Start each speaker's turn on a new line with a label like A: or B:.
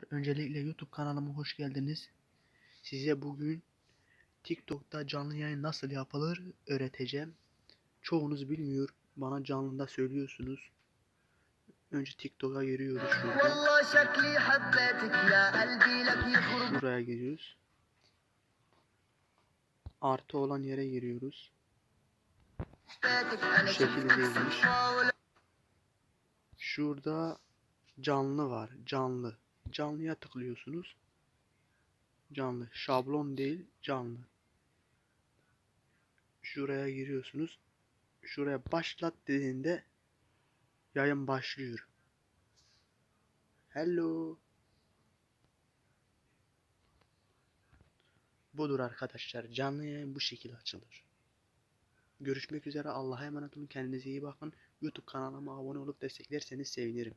A: arkadaşlar. Öncelikle YouTube kanalıma hoş geldiniz. Size bugün TikTok'ta canlı yayın nasıl yapılır öğreteceğim. Çoğunuz bilmiyor. Bana canlıda söylüyorsunuz. Önce TikTok'a giriyoruz
B: şurada.
A: Buraya giriyoruz. Artı olan yere giriyoruz.
B: Şekil
A: değilmiş. Şurada canlı var. Canlı. Canlıya tıklıyorsunuz. Canlı. Şablon değil, canlı. Şuraya giriyorsunuz. Şuraya başlat dediğinde yayın başlıyor. Hello. Budur arkadaşlar. Canlı yayın bu şekilde açılır. Görüşmek üzere. Allah'a emanet olun. Kendinize iyi bakın. YouTube kanalıma abone olup desteklerseniz sevinirim.